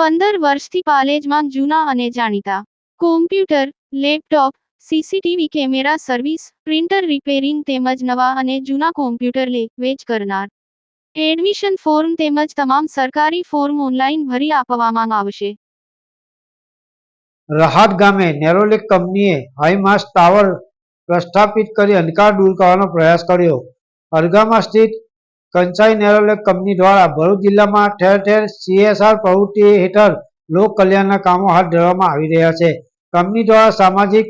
પંદર વર્ષથી પાલેજમાં જૂના અને જાણીતા. Computer laptop CCTV camera service printer repairing તેમજ નવા અને જૂના કોમ્પ્યુટર લે, વેચ કરનાર. એડમિશન ફોર્મ તેમજ તમામ સરકારી ફોર્મ ઓનલાઈન ભરી આપવામાં આવશે. રાહત ગામે નેરોલિક કંપનીએ હાઈમાસ્ટ ટાવર પ્રસ્થાપિત કરી અંધકાર દૂર કરવાનો પ્રયાસ કર્યો. અરગામાં સ્થિત કંસાઈ નેરોલિક કંપની દ્વારા ભરૂચ જિલ્લામાં ઠેર ઠેર સીએસઆર પ્રવૃત્તિ હેઠળ લોક કલ્યાણના કામો હાથ ધરવામાં આવી રહ્યા છે. કંપની દ્વારા સામાજિક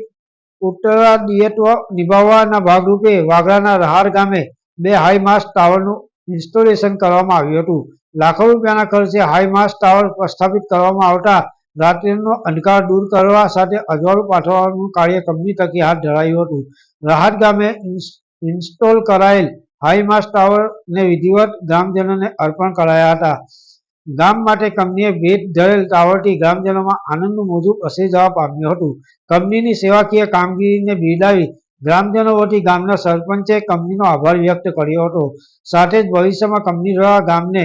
ઉત્તરાદિયત્વ નિભાવવાના ભાગરૂપે વાગરાના રહાર ગામે બે હાઈમાસ્ટ ટાવરનું ઇન્સ્ટોલેશન કરવામાં આવ્યું હતું. લાખો રૂપિયાના ખર્ચે હાઈમાસ્ટ ટાવર પ્રસ્થાપિત કરવામાં આવતા રાત્રિનો અંધકાર દૂર કરવા સાથે અજવાળું પાઠવવાનું કાર્ય કંપની થકી હાથ ધરાયું હતું. રાહત ગામે ઇન્સ્ટોલ કરાયેલ હાઈમાસ્ટ ટાવરને વિધિવત ગ્રામજનોને અર્પણ કરાયા હતા. ગામ માટે કંપનીએ ભેટ ધરેલ ટાવરથી ગ્રામજનોમાં આનંદનું મોજું પ્રસરી જવા પામ્યું હતું. કંપનીની સેવાકીય કામગીરીને બિરદાવી ગ્રામજનો વતી ગામના સરપંચે કંપનીનો આભાર વ્યક્ત કર્યો હતો. સાથે જ ભવિષ્યમાં કંપની દ્વારા ગામને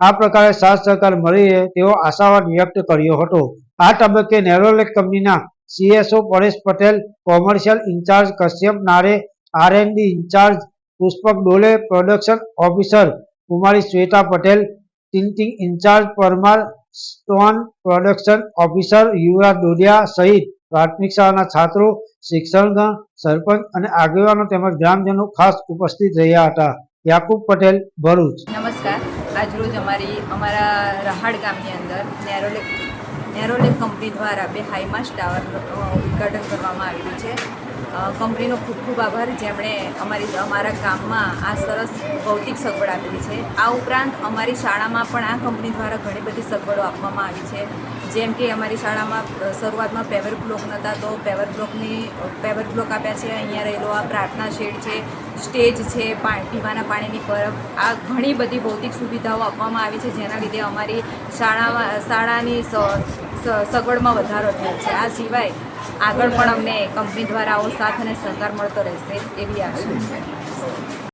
આ પ્રકારે સાથ સહકાર મળી રહે તેવો આશાવાદ વ્યક્ત કર્યો હતો. આ તબક્કે નેરોલેક કંપનીના CSO Paresh Patel, commercial in-charge Kashyap Nare, R and D in-charge Pushpak Dole production officer Kumari Shweta Patel tinting in-charge Parmar stone production officer Yuvraj Dodiya સહિત પ્રાથમિક શાળાના છાત્રો શિક્ષણગણ સરપંચ અને આગેવાનો તેમજ ગ્રામજનો ખાસ ઉપસ્થિત રહ્યા હતા. યાકુબ પટેલ, ભરૂચ. નમસ્કાર. આજરોજ અમારી, અમારા રહાડ ગામની અંદર નેરોલેક નેરોલેક કંપની દ્વારા બે હાઈમાસ ટાવરનું ઉદઘાટન કરવામાં આવ્યું છે. કંપનીનો ખૂબ ખૂબ આભાર, જેમણે અમારી અમારા ગામમાં આ સરસ ભૌતિક સગવડ આપેલી છે. આ ઉપરાંત અમારી શાળામાં પણ આ કંપની દ્વારા ઘણી બધી સગવડો આપવામાં આવી છે. જેમ કે અમારી શાળામાં શરૂઆતમાં પેવર બ્લોક નહોતા તો પેવર બ્લોકની પેવર બ્લોક આપ્યા છે. અહીંયા રહેલો આ પ્રાર્થના શેડ છે, સ્ટેજ છે પીવાના પાણીની પરબ, આ ઘણી બધી ભૌતિક સુવિધાઓ આપવામાં આવી છે, જેના લીધે અમારી શાળામાં, શાળાની સગવડમાં વધારો થયો છે. આ સિવાય આગળ પણ અમને કંપની દ્વારા આવો સાથ અને સહકાર મળતો રહેશે એવી આશા છે.